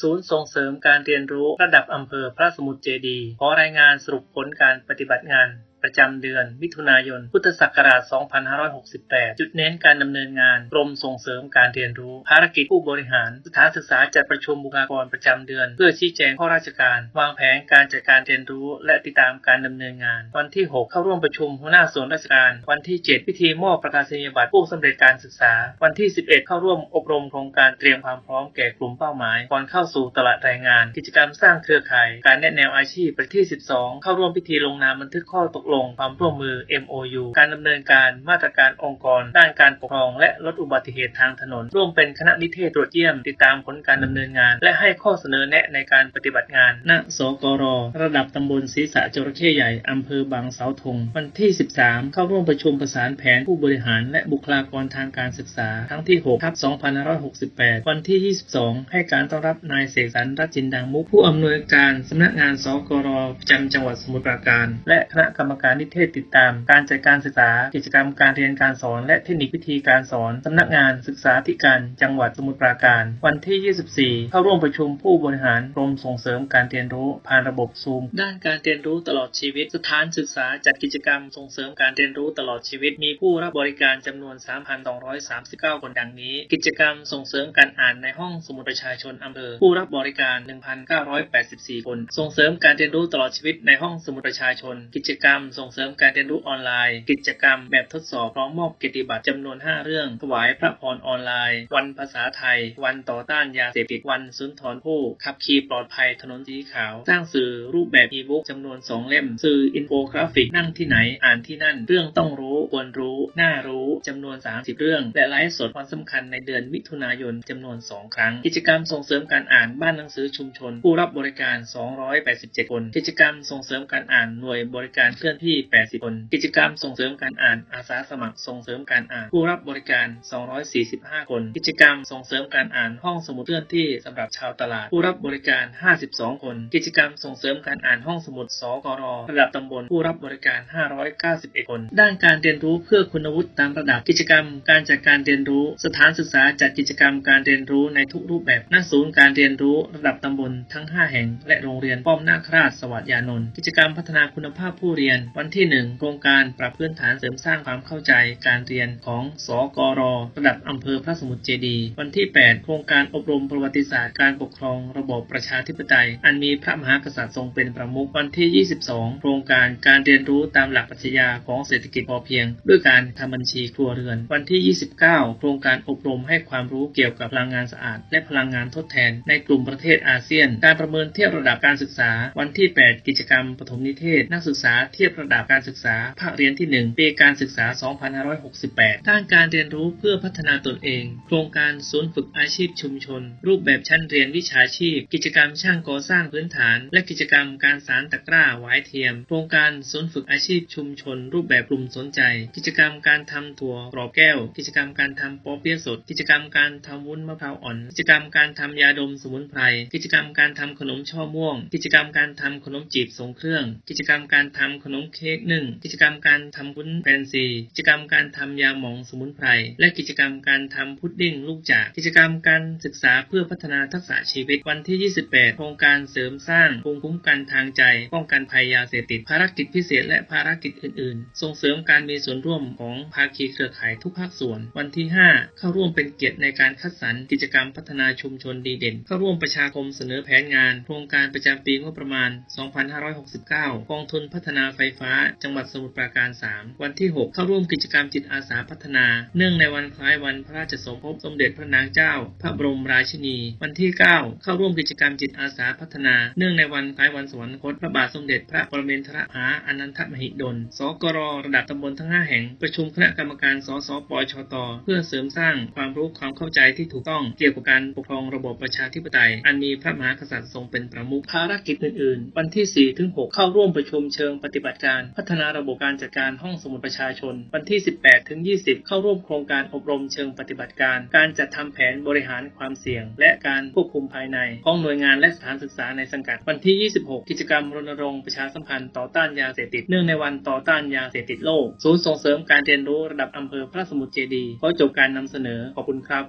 ศูนย์ส่งเสริมการเรียนรู้ระดับอำเภอพระสมุทรเจดีขอรายงานสรุปผลการปฏิบัติงาน ประจำเดือน มิถุนายน พุทธศักราช 2568 จุดเน้นการดำเนินงาน กรมส่งเสริมการเรียนรู้ ภารกิจผู้บริหาร สถานศึกษาจัดประชุมบุคลากรประจำเดือน เพื่อชี้แจงข้อราชการ วางแผนการจัดการเรียนรู้ และติดตามการดำเนินงาน วันที่ 6 เข้าร่วมประชุมหัวหน้าส่วนราชการ วันที่ 7 พิธีมอบประกาศนียบัตรผู้สำเร็จการศึกษา วันที่ 11 เข้าร่วมอบรมโครงการเตรียมความพร้อมแก่กลุ่มเป้าหมายก่อนเข้าสู่ตลาดแรงงาน กิจกรรมสร้างเครือข่าย การแนะแนวอาชีพประที่ 12 เข้าร่วมพิธีลงนามบันทึกข้อตกลงความร่วมมือ MOU การดำเนินการมาตรการองค์กร ด้านการปกครอง และลดอุบัติเหตุทางถนน ร่วมเป็นคณะนิเทศตรวจเยี่ยม ติดตามผลการดำเนินงาน และให้ข้อเสนอแนะในการปฏิบัติงานณสกร ระดับตำบลศรีษะจระเข้ใหญ่อำเภอบางเสาธงวันที่ 13 เข้าร่วมประชุมประสานแผนผู้บริหาร และบุคลากรทางการศึกษาครั้งที่6ทับ2568 วันที่ 22 ให้การต้อนรับนายเสกสรรรัตน์จินดังมุกผู้อำนวยการสำนักงานสกรประจำจังหวัดสมุทรปราการ และคณะกรรมการนิเทศติดตาม การจัดการศึกษา กิจกรรมการเรียนการสอน และเทคนิควิธีการสอนสำนักงานศึกษาธิการ จังหวัดสมุทรปราการ วันที่ 24 เข้าร่วมประชุมผู้บริหารกรมส่งเสริมการเรียนรู้ผ่านระบบซูม ด้านการเรียนรู้ตลอดชีวิต สถานศึกษาจัดกิจกรรมส่งเสริมการเรียนรู้ตลอดชีวิต มีผู้รับบริการจำนวน 3,239 คนดังนี้ กิจกรรมส่งเสริมการอ่านในห้องสมุดประชาชนอำเภอ ผู้รับบริการ 1,984 คน ส่งเสริมการเรียนรู้ตลอดชีวิตในห้องสมุดประชาชน กิจกรรมส่งเสริมการเรียนรู้ออนไลน์ กิจกรรมแบบทดสอบพร้อมมอบเกียรติบัตรจำนวน 5 เรื่อง ถวายพระพรออนไลน์ วันภาษาไทย วันต่อต้านยาเสพติดวันสุนทรภู่ขับขี่ปลอดภัยถนนสีขาว สร้างสื่อรูปแบบอีบุ๊กจำนวน 2 เล่ม สื่ออินโฟกราฟิกนั่งที่ไหนอ่านที่นั่น เรื่องต้องรู้ควรรู้ น่ารู้จำนวน 30 เรื่อง และไลฟ์สดความสำคัญในเดือนมิถุนายนจำนวน 2 ครั้ง กิจกรรมส่งเสริมการอ่านบ้านหนังสือชุมชน ผู้รับบริการ 287 คน กิจกรรมส่งเสริมการอ่านหน่วยบริการเคลื่อนที่ 80 คน กิจกรรมส่งเสริมการอ่านอาสาสมัครส่งเสริมการอ่านผู้รับบริการ 245 คน กิจกรรมส่งเสริมการอ่านห้องสมุดเคลื่อนที่สำหรับชาวตลาด ผู้รับบริการ 52 คน กิจกรรมส่งเสริมการอ่านห้องสมุดสกรระดับตำบลผู้รับบริการ 591 คน ด้านการเรียนรู้เพื่อคุณวุฒิตามระดับกิจกรรม การจัดการเรียนรู้ สถานศึกษาจัดกิจกรรมการเรียนรู้ในทุกรูปแบบณศูนย์การเรียนรู้ระดับตำบลทั้ง 5 แห่ง และโรงเรียนป้อมนาคราชสวัสดยานนท์กิจกรรมพัฒนาคุณภาพผู้เรียนวันที่ 1 โครงการปรับพื้นฐานเสริมสร้างความเข้าใจการเรียนของสกร ระดับอำเภอพระสมุทรเจดีวันที่ 8 โครงการอบรมประวัติศาสตร์การปกครองระบบประชาธิปไตย อันมีพระมหากษัตริย์ทรงเป็นประมุขวันที่ 22 โครงการการเรียนรู้ตามหลักปรัชญาของเศรษฐกิจพอเพียง ด้วยการทำบัญชีครัวเรือน วันที่ 29 โครงการอบรมให้ความรู้เกี่ยวกับพลังงานสะอาด และพลังงานทดแทน ในกลุ่มประเทศอาเซียน การประเมินเทียบระดับการศึกษา วันที่ 8 กิจกรรมปฐมนิเทศ นักศึกษาเทียบระดับการศึกษา ภาคเรียนที่ 1 ปีการศึกษา 2568 ด้านการเรียนรู้เพื่อพัฒนาตนเอง โครงการศูนย์ฝึกอาชีพชุมชน รูปแบบชั้นเรียนวิชาชีพ กิจกรรมช่างก่อสร้างพื้นฐาน และกิจกรรมการสารตะกร้าหวายเทียม โครงการศูนย์ฝึกอาชีพชุมชน รูปแบบกลุ่มสนใจ กิจกรรมการทำถั่วกรอบแก้ว กิจกรรมการทำปอเปี๊ยะสด กิจกรรมการทำวุ้นมะพร้าวอ่อน กิจกรรมการทำยาดมสมุนไพร กิจกรรมการทำขนมช่อม่วง กิจกรรมการทำขนมจีบทรงเครื่อง กิจกรรมการทำขนมเค้กหนึ่งกิจกรรมการทำวุ้นแฟนซี กิจกรรมการทำยาหมองสมุนไพร และกิจกรรมการทำพุดดิ้งลูกจาก กิจกรรมการศึกษาเพื่อพัฒนาทักษะชีวิตวันที่ 28 โครงการเสริมสร้างภูมิคุ้มกันทางใจ ป้องกันภัยยาเสพติด ภารกิจพิเศษ และภารกิจอื่น ๆ ส่งเสริมการมีส่วนร่วมของภาคีเครือข่ายทุกภาคส่วน วันที่ 5 เข้าร่วมเป็นเกียรติในการคัดสรรกิจกรรมพัฒนาชุมชนดีเด่น เข้าร่วมประชาคมเสนอแผนงาน โครงการประจำปีงบประมาณ 2569 กองทุนพัฒนาไฟฟ้า จังหวัดสมุทรปราการ 3 วันที่ 6 เข้าร่วมกิจกรรมจิตอาสาพัฒนา เนื่องในวันคล้ายวันพระราชสมภพสมเด็จพระนางเจ้า พระบรมราชินี วันที่ 9 เข้าร่วมกิจกรรมจิตอาสาพัฒนา เนื่องในวันคล้ายวันสวรรคตพระบาทสมเด็จพระปรมินทรมหาอนันทมหิดล สกรระดับตำบลทั้ง 5 แห่ง ประชุมคณะกรรมการ สสปชต เพื่อเสริมสร้างความรู้ความเข้าใจที่ถูกต้องเกี่ยวกับการปกครองระบบประชาธิปไตย อันมีพระมหากษัตริย์ทรงเป็นประมุขภารกิจอื่นๆ วันที่4-6เข้าร่วมประชุมเชิงปฏิบัติการพัฒนาระบบการจัดการห้องสมุดประชาชน วันที่ 18-20 เข้าร่วมโครงการอบรมเชิงปฏิบัติการ การจัดทำแผนบริหารความเสี่ยง และการควบคุมภายในของหน่วยงานและสถานศึกษาในสังกัด วันที่ 26 กิจกรรมรณรงค์ประชาสัมพันธ์ต่อต้านยาเสพติด เนื่องในวันต่อต้านยาเสพติดโลก ศูนย์ส่งเสริมการเรียนรู้ระดับอำเภอพระสมุทรเจดีย์ขอจบการนำเสนอ ขอบคุณครับ